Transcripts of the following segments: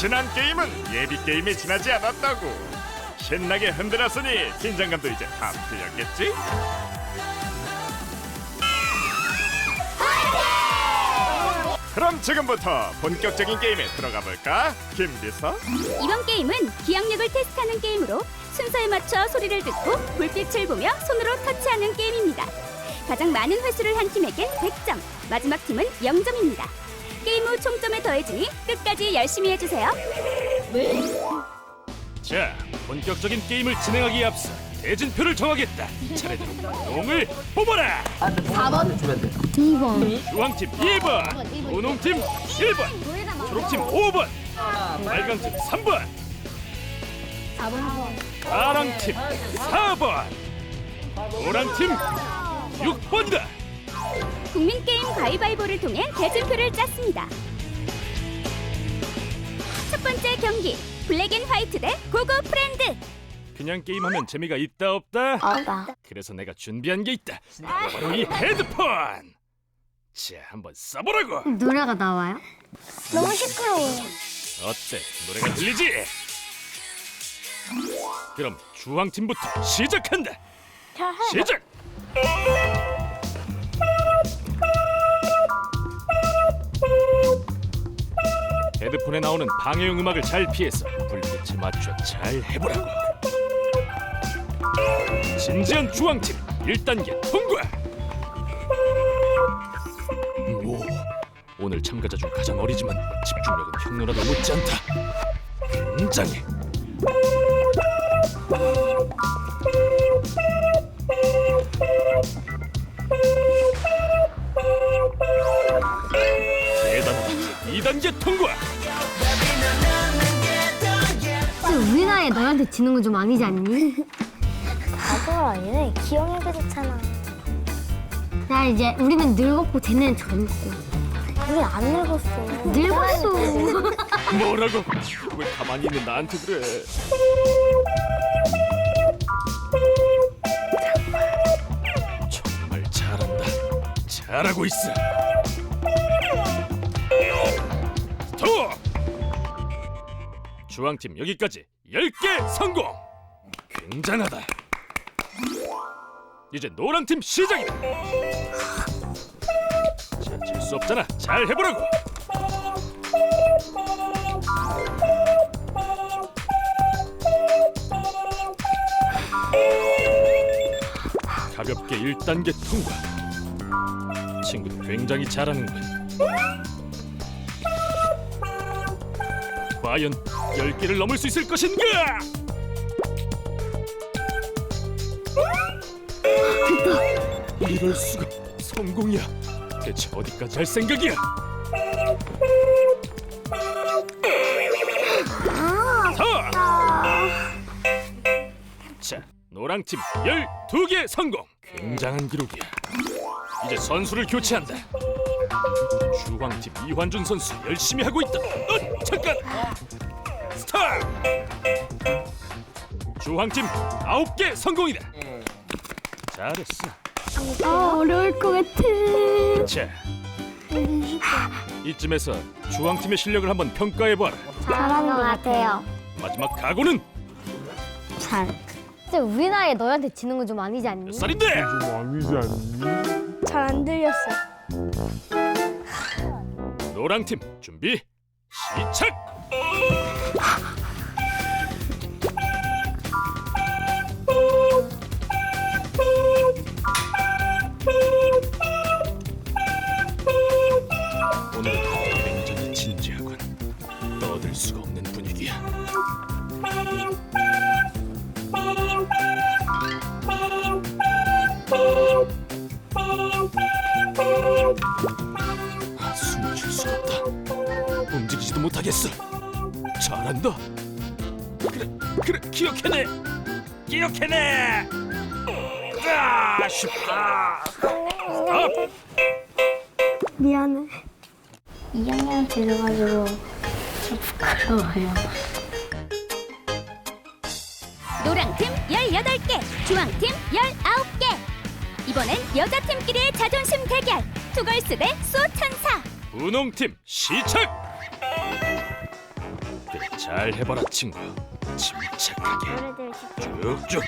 지난 게임은 예비 게임이 지나지 않았다고. 신나게 흔들었으니 긴장감도 이제 다 풀렸겠지? 그럼 지금부터 본격적인 게임에 들어가 볼까? 김비서? 이번 게임은 기억력을 테스트하는 게임으로 순서에 맞춰 소리를 듣고 불빛을 보며 손으로 터치하는 게임입니다. 가장 많은 횟수를 한 팀에겐 100점, 마지막 팀은 0점입니다. 게임 후 총점에 더해지니 끝까지 열심히 해주세요. 자, 본격적인 게임을 진행하기에 앞서 대진표를 정하겠다. 차례대로 용을 뽑아라. 4번 주면 돼. 2번 주황팀 2번, 분홍팀 1번, 초록팀 5번, 빨강팀 3번, 4번 파랑팀 4번, 노랑팀 6번이다. 국민 게임 가위바위보를 통해 대진표를 짰습니다. 첫 번째 경기 블랙 앤 화이트 대 고고 프렌드. 그냥 게임하면 재미가 있다 없다. 없다 그래서 내가 준비한 게 있다. 바로 이 헤드폰. 자, 한번 써보라고. 노래가 나와요? 너무 시끄러워요 어때? 노래가 들리지? 그럼 주황팀부터 시작한다. 시작. 헤드폰에 나오는 방해용 음악을 잘 피해서 불빛에 맞춰 잘 해보라고. 진지한 주황팀 1단계 통과. 오, 오늘 참가자 중 가장 어리지만 집중력은 평론화도 못지 않다. 굉장해. 대단한 2단계 통과. 우리나라에 너한테 지는 건 좀 아니지 않니? 바보가 아니네. 기억력이 좋잖아. 나 이제 우리는 늙었고 쟤네는 젊고 우리 안 늙었어. 늙었어 뭐라고? 왜 가만히 있는 나한테 그래? 정말 잘한다. 잘하고 있어. 주황팀 여기까지 10개 성공! 굉장하다. 이제 노랑팀 시작이다. 자, 질수 없잖아. 잘 해보라고. 가볍게 1단계 통과. 친구도 굉장히 잘하는군. 과연 10개를 넘을 수 있을 것인가? 이럴 수가 성공이야. 대체 어디까지 할 생각이야? 자, 자, 노랑팀 12개 성공. 굉장한 기록이야. 이제 선수를 교체한다. 주황팀 이환준 선수 열심히 하고 있다. 어, 잠깐. 스탑. 주황팀 9개 성공이다. 잘했어. 아 어려울 것 같아 자, 이쯤에서 주황팀의 실력을 한번 평가해봐라. 잘하는 것 같아요. 마지막 각오는 잘 근데 우리나라에 너한테 지는 건 좀 아니지 않니? 몇 살인데? 잘 안 들렸어. 노랑팀 준비 시작! 오늘은 굉장히 진지하군. 떠들 수가 없는 분위기야. 아, 숨을 쉴 수가 없다. 움직이지도 못하겠어. 잘한다. 그래, 그래, 기억해내. 기억해내. 아, 쉽다. 아, 미안해 2학년 들어가지고 좀 부끄러워요. 노랑팀 18개, 주황팀 19개. 이번엔 여자팀끼리의 자존심 대결. 투걸스 대 수천사. 분홍팀 시작. 그래, 잘 해봐라 친구. 침착하게 노래들. 쭉쭉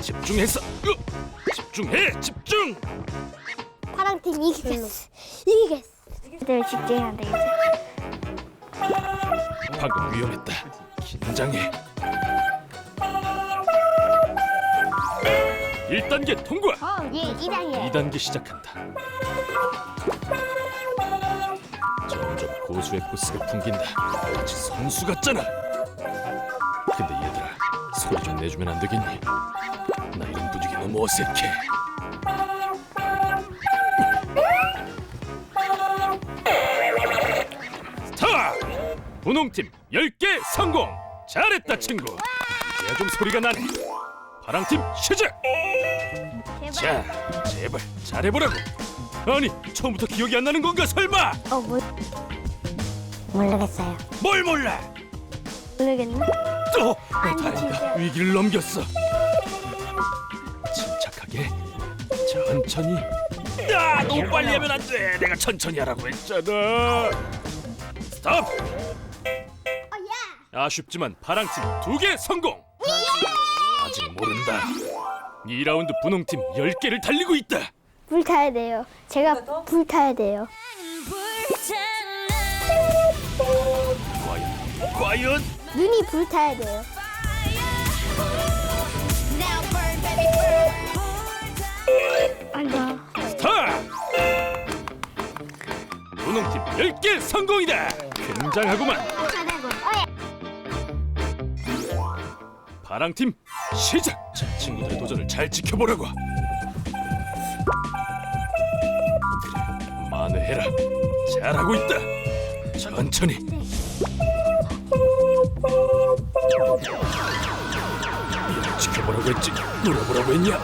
집중해서 으, 집중해 집중. 파랑 팀 이기겠어. 이기겠어. 노래들 쉽게 해야 되겠지. 방금 위험했다. 긴장해. 1단계 통과. 어, 예, 2단계. 2단계 시작한다. 고수의 포스가 풍긴다. 마치 선수 같잖아. 근데 얘들아, 소리 좀 내주면 안 되겠니? 나 이런 분위기 너무 어색해. 스타! 분홍팀 10개 성공! 잘했다 친구! 이제야 좀 소리가 나네. 파랑팀 시작! 자, 제발 잘해보라고. 아니, 처음부터 기억이 안 나는 건가 설마? 어, 뭐? 모르겠어요. 뭘 몰라? 모르겠네. 또 어, 아니, 다행이다. 진짜. 위기를 넘겼어. 침착하게, 천천히. 야, 너무 빨리 하면 안 돼. 내가 천천히 하라고 했잖아. 스톱. 아쉽지만 파랑팀 두 개 성공. 아직 모른다. 2라운드 분홍팀 10개를 달리고 있다. 불 타야 돼요. 제가 불 타야 돼요. 과연, 눈이 불 타야 돼요. 스타! 분홍팀 10개 성공이다! 굉장하구만! 파랑팀 시작! 자, 친구들의 도전을 잘 지켜보라고! 그래, 만회해라! 잘하고 있다! 천천히! 지켜보라고 했지 놀아보라고 했냐?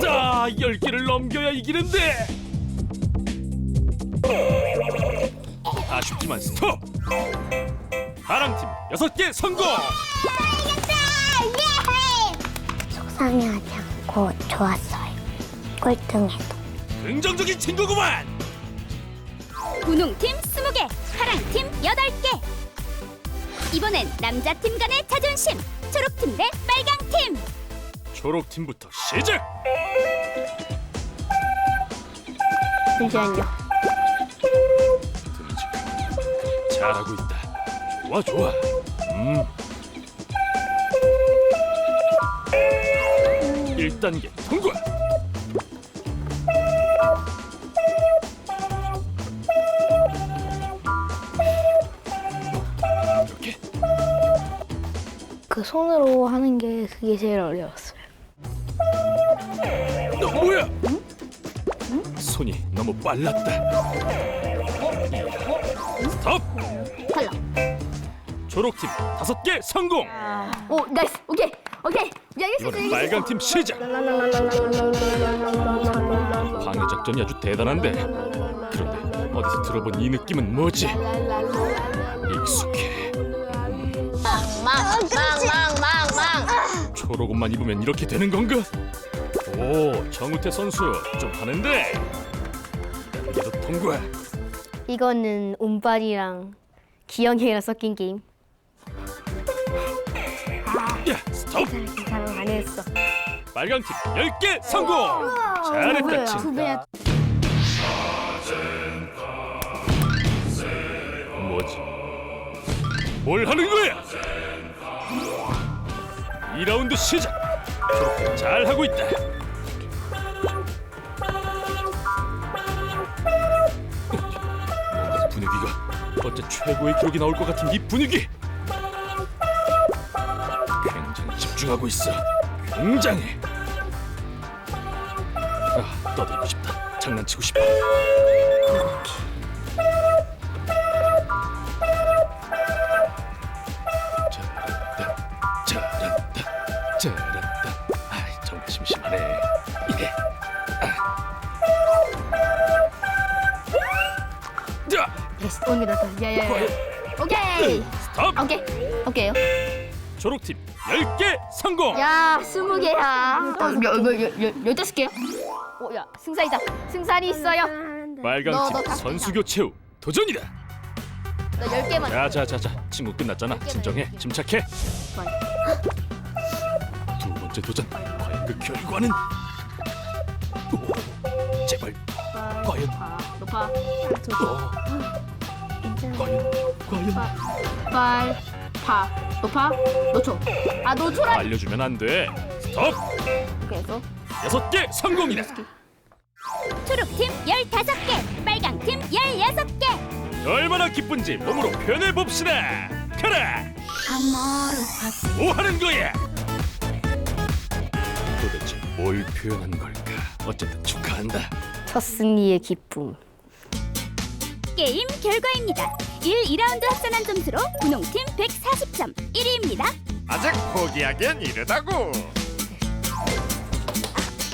자, 열 개를 넘겨야 이기는데. 아쉽지만 스톱. 파랑팀 여섯 개 성공. 속상해하지 않고 좋았어요. 꼴등해도. 긍정적인 친구구만. 분홍팀 20개, 파랑팀 8개. 이번엔 남자팀 간의 자존심. 초록팀 대 빨강팀. 초록팀부터 시작. 잠시만요. 듬직. 잘하고 있다. 좋아 좋아. 음. 1단계 통과. 그 손으로 하는 게 그게 제일 어려웠어요. 너 뭐야? 손이 너무 빨랐다. 스톱. 탈락. 초록팀 다섯 개 성공. 오 나이스 오케이 오케이 야 이겼어 이번엔 빨강팀 시작. 방해 작전이 아주 대단한데. 그런데 어디서 들어본 이 느낌은 뭐지? 익숙해. 망망망망망. 초록 옷만 입으면 이렇게 되는 건가? 오, 정우태 선수 좀 하는데. 이도 통과. 이거는 운빨이랑 기영이랑 섞인 게임. 야, 스톱. 괜찮아 안 했어. 빨강팀 10개 성공! 잘했다, 친구. 뭘 하는 거야? 2라운드 시작! 초록팀 잘하고 있다. 분위기가 어째 최고의 기록이 나올 것 같은 이 분위기! 굉장히 집중하고 있어. 굉장해. 아, 떠들고 싶다. 장난치고 싶어. 야야야. 오케이. 스톱. 오케이 오케이요. 초록팀 10개 성공. 야 스무 개야. 몇 열다섯 개요? 오 야 승산이다. 승산이 있어요. 너, 빨강팀 선수 교체 후 도전이다. 너 10개만. 자자자자 친구 끝났잖아 진정해 침착해 두 번째 도전 과연 그 결과는 오, 제발 과연 높아. 어, 과연 과연 빨. 파. 높아. 노초. 아 노초라. 알려주면 안돼 스톱 그래서 여섯 개 성공이다 초록팀 15개, 빨강팀 16개. 얼마나 기쁜지 몸으로 표현해 봅시다 가라 뭐 하는 거야 도대체 뭘 표현한 걸까 어쨌든 축하한다 첫 승리의 기쁨. 게임 결과입니다. 1, 2라운드 합산한 점수로 분홍팀 140점 1위입니다. 아직 포기하기엔 이르다고.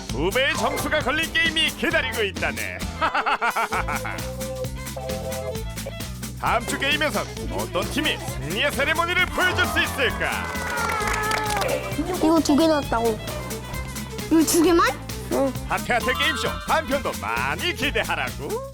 두 배의 점수가 걸린 게임이 기다리고 있다네. 다음 주 게임에선 어떤 팀이 승리의 세레모니를 보여줄 수 있을까? 이거 두개 넣었다고. 이거 두 개만? 하태하태 게임쇼 한편도 많이 기대하라고.